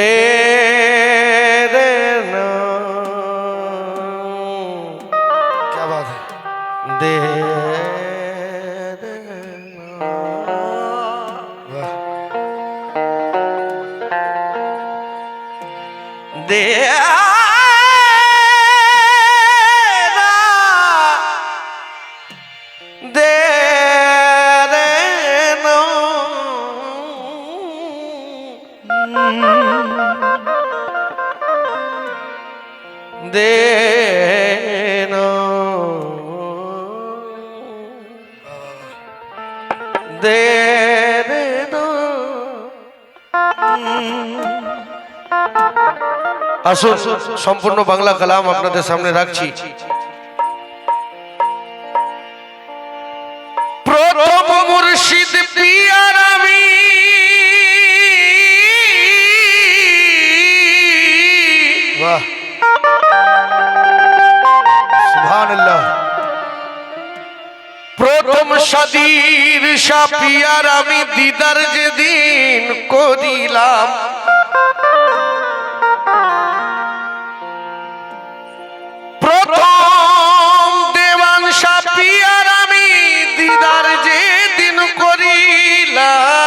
de দে রে না। আসুন সম্পূর্ণ বাংলা কালাম আপনাদের সামনে রাখছি সাদির সাপিয়ার আমি দিদার যেদিন করিলাম। প্রথম দেওয়ান সাপিয়ার আমি দিদার যেদিন করিলাম।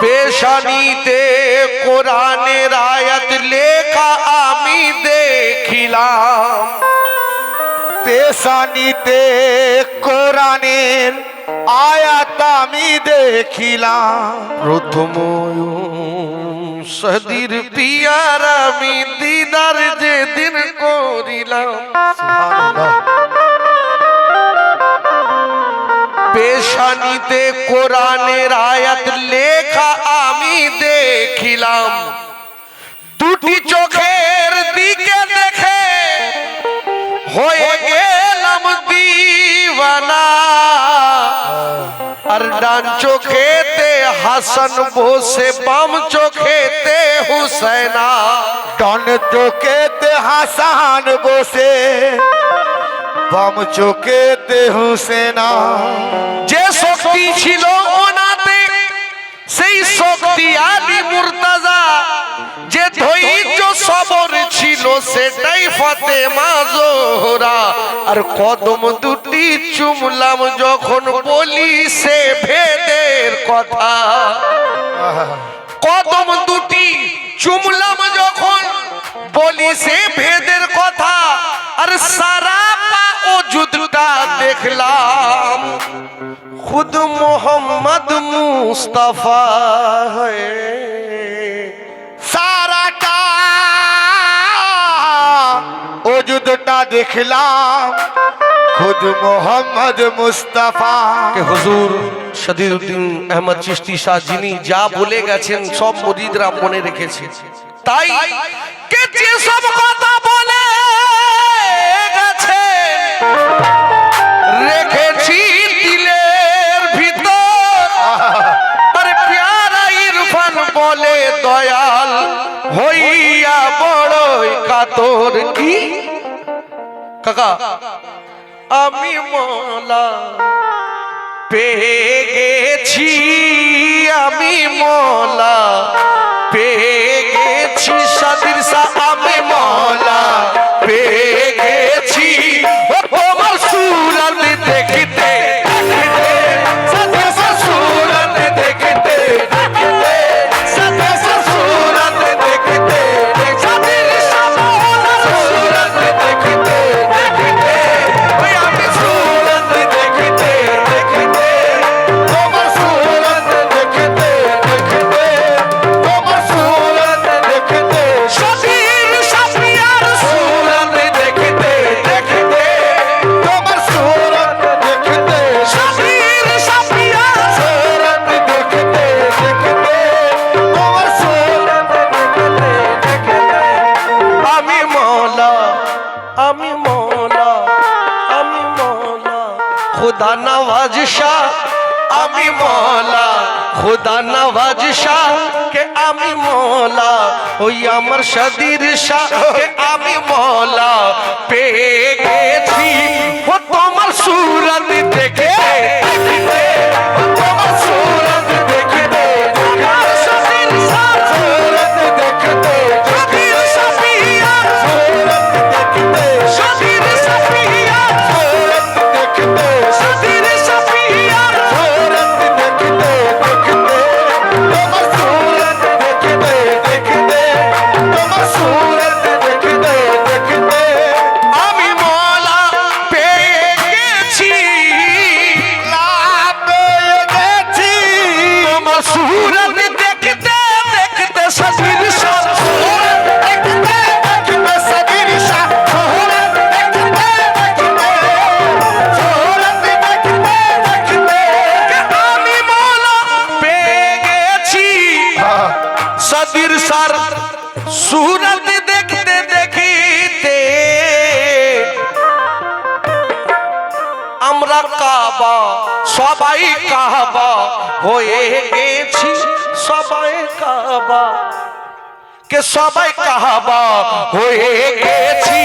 পেশানিতে কোরআনের পেশানিতে কোরআনের আয়াত আমি দেখিলাম। প্রথম সদির পিয়ার আমি দিদার যেদিন করিলাম। পেশানিতে কোরআনের আয়াত লেখা আমি দেখিলাম। দুটি চোখের দিকে দেখে হয়ে দিওয়ানা আর ডান চোখেতে হাসান বসে বাম চোখেতে হুসেনা ডান চোখেতে হাসান বসে বাম চোখেতে হুসেনা যে শক্তি ছিল ওনাতে সেই শক্তি আলী মুর্তাজা যে ধৈর্য সবর ছিল সেটাই ফাতেমা জোহরা। আর কদম দুটি চুমলাম যখন বলি সে ভেদের কথা। কদম দুটি চুমলাম যখন বলি সে ভেদের কথা। আর সারা পা ও যুদ্ধটা দেখলাম, খুদ মোহাম্মদ মুস্তাফা হয়ে। সারাটা যুদ্ধটা দেখলাম খুদ মোহাম্মদ মুস্তাফা কে হুজুর সদিরুদ্দিন আহমদ চিশতি শাহ যিনি যা বলে গেছেন সব মরিদরা মনে রেখেছে তাই কে যে সব কথা বলে গেছে বলে দয়াল হইয়া বড়ই কাতর কি? কাকা, আমি মোলা পেয়ে গেছি, আমি মোলা পেয়ে গেছি, সাদির সা আমি মলা খুদা নওয়াজ শাহ কে আমি মৌলা ওই আমার সদির শাহ কে আমি মৌলা পেয়ে সবাই কাবা। কে সবাই কাহাবা হয়ে গেছি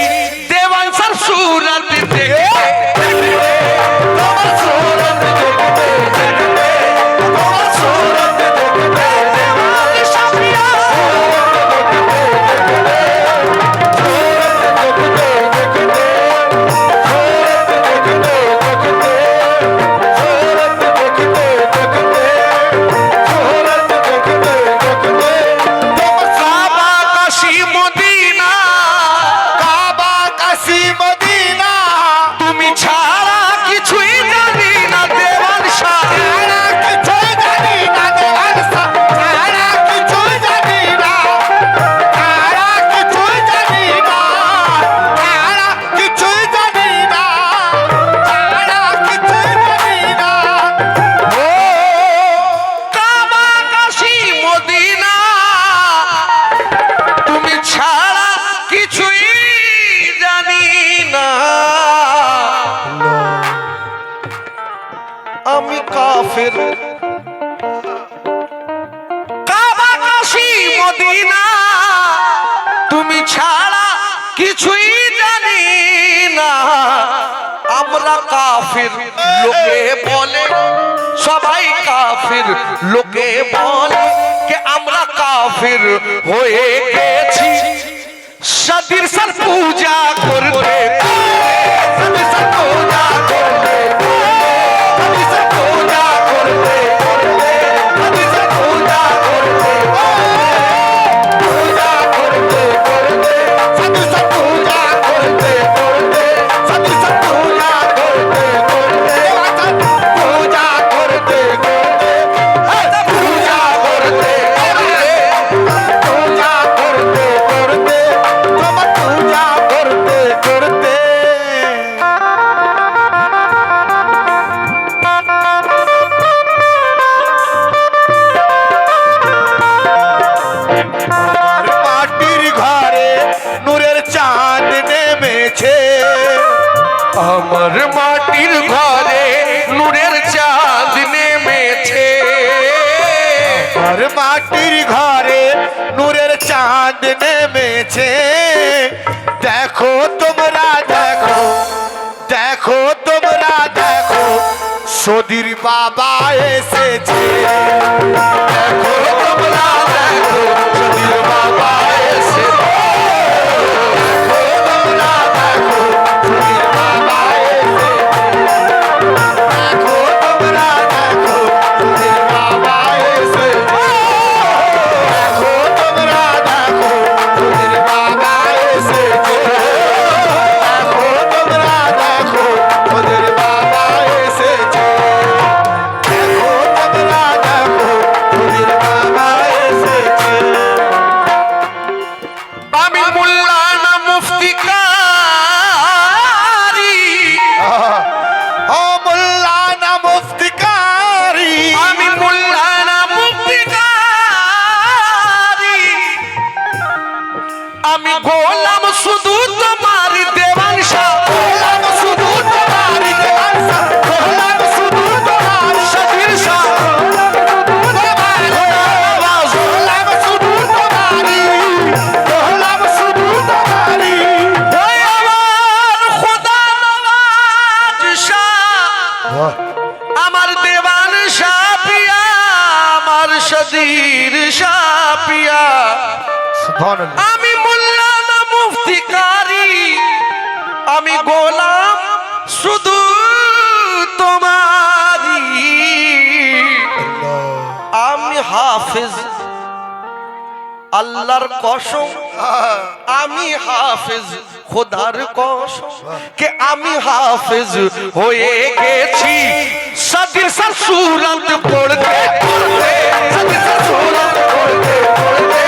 আমরা কাফির, লোকে বলে, সবাই কাফির, লোকে বলে কে আমরা কাফির হয়ে গেছি। সাদির সর পূজা করতে। সাদির সর পূজা মাটির ঘরে নূরের চাঁদ নেমেছে। দেখো তোমরা, দেখো দেখো তোমরা, দেখো সদির বাবা এসেছে। দেখো আমার দেবান সাপিয়া আমার সদীর সাপিয়া। আমি মোল্লা না মুফতিকারী আমি গোলাম শুধু তোমারি আমি হাফিজ আল্লাহর কসম, আমি হাফেজ, খোদার কসম, কে আমি হাফেজ হয়ে গেছি। সাদির সার পড়তে পড়তে সাদির সার পড়তে পড়তে।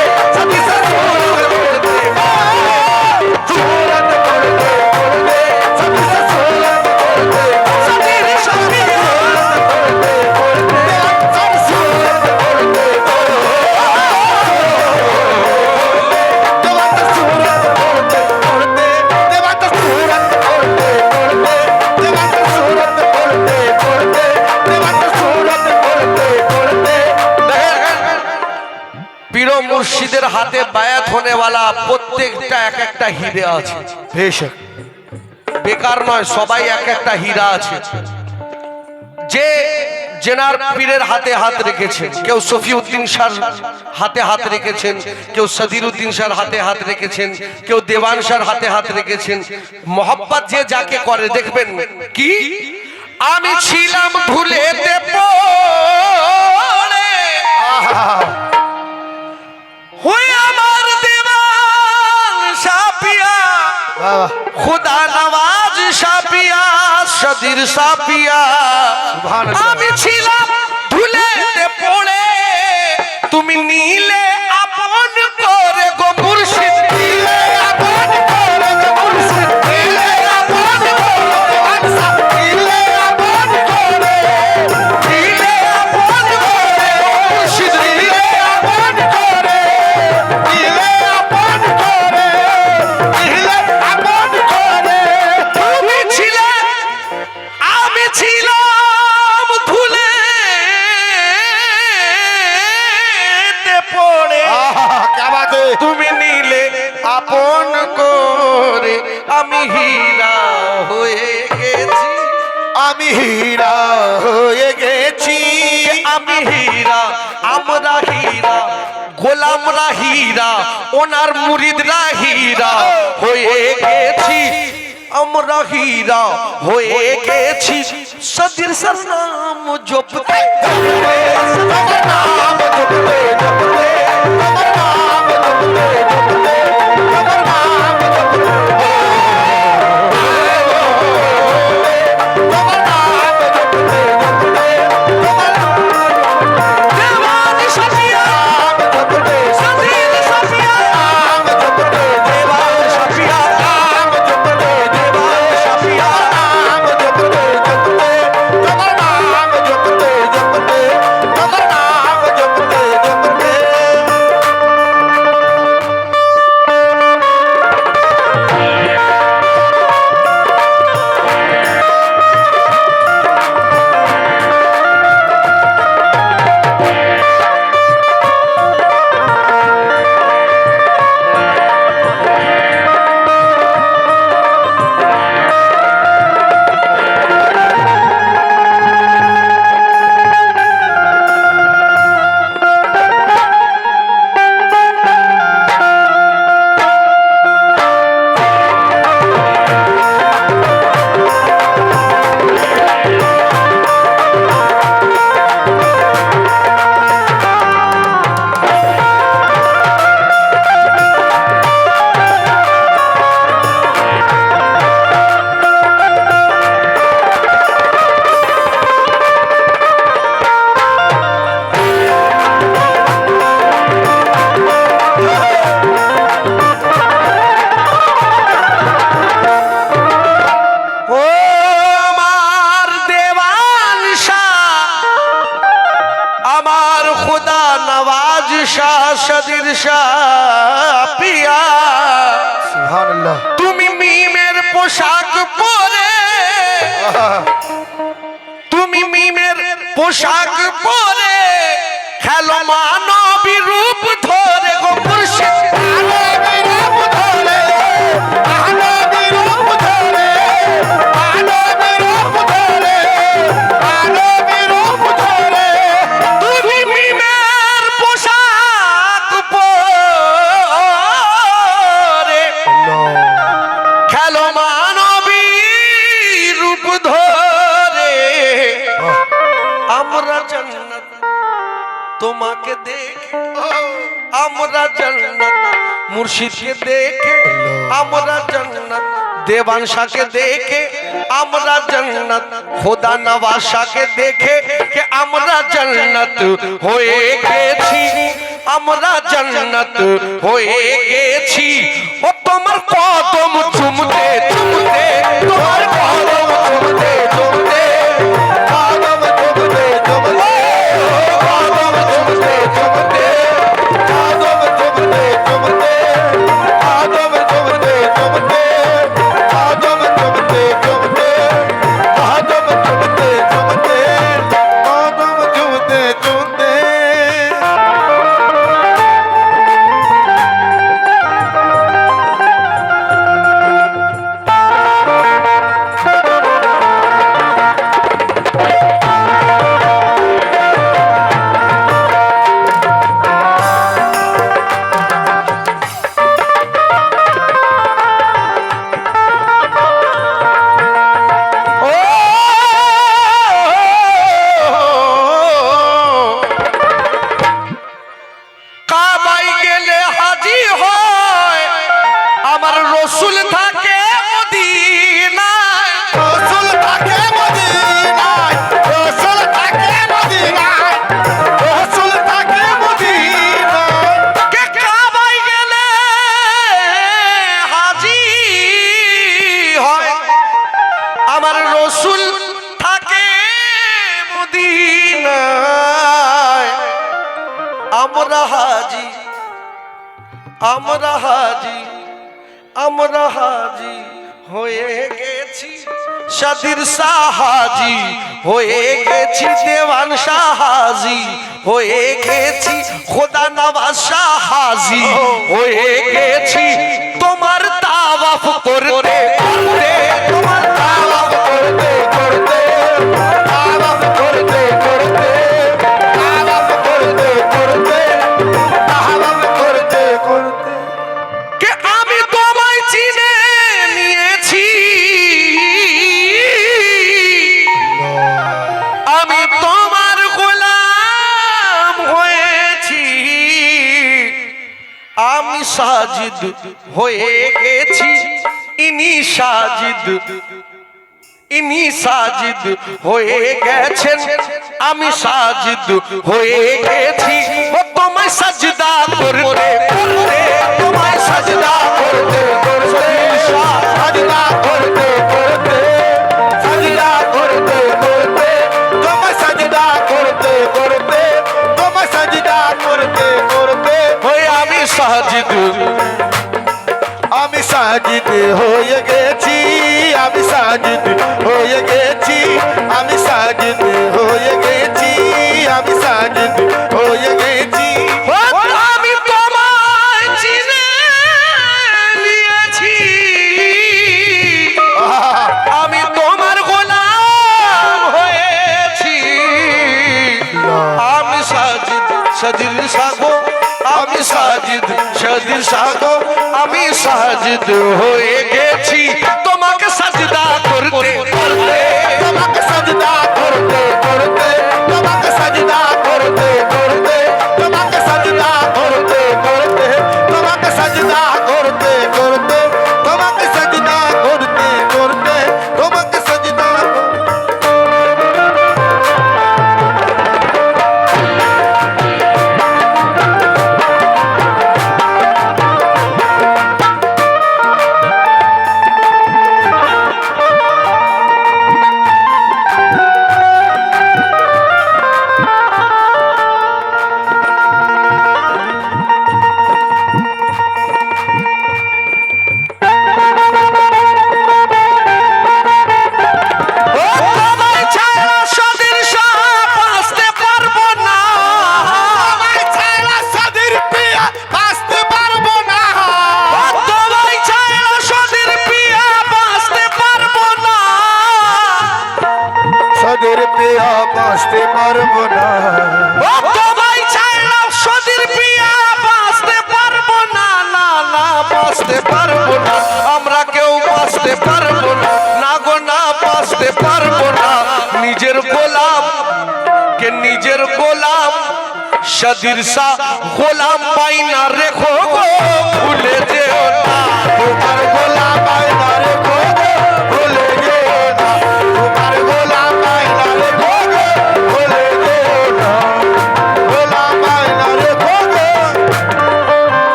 পালা প্রত্যেকটা এক একটা হিরে আছে। বেশ বেকার নয় সবাই এক একটা হীরা আছে। যে জেনার পীরের হাতে হাত রেখেছেন কেউ সফিউদ্দিন শাহ হাতে হাত রেখেছেন কেউ সদিরুদ্দিন শাহ হাতে হাত রেখেছেন কেউ দেওয়ান শাহ হাতে হাত রেখেছেন। মোহাম্মত যে যাকে করে দেখবেন কি? আমি ছিলাম ভুলে পড়ে। হয়ে আমার বাবা খুদা নওয়াজ সাপিয়া সদির সাপিয়া সুবহানাল্লাহ। আমি ছিলাম ভুলেতে পড়ে তুমি নীলে হীরা ওনার মুরিদরা হীরা। হয়ে গেছি আমরা হীরা। হয়ে গেছি সদির সর নাম জপতে নাম জপতে জপতে। মুর্শিদকে দেখে, আমরা জান্নাত। শাহকে দেখে, আমরা জান্নাত। খোদা নওয়াজ দেখে কে আমরা জান্নাত হয়ে গেছি। আমরা জান্নাত হয়ে গেছি। ও তোমার কদম চুমতে চুমতে আমরা হাজি হয়ে গেছি। সাদির সাহাজি হয়ে গেছি, দেওয়ান সাহাজি হয়ে গেছি, খোদা নবাজ সাহাজি হয়ে গেছি। তোমার তাওয়াফ করতে সাজিদ হয়ে গেছি। ইনি সাজিদ ইনি সাজিদ হয়ে গেছেন। আমি সাজিদ হয়ে গেছি। ও তোমায় সাজদা করতে হয়ে গেছি সাজিদ হয়ে গেছি। তোমাকে সাজদা করতে করতে পারব না তোমায় পারব না না না পারব আমরা কেউ পারব না গো, না পারব না। নিজের গোলাম, কে নিজের গোলাম? সদির সা গোলাম পাইনা রেখো গো, ভুলে যেও গোলাম রে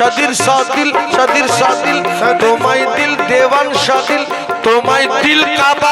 সদির সদিল সদির সদিল তোমায় দিল দেওয়ান সদিল তোমায় দিল রাখব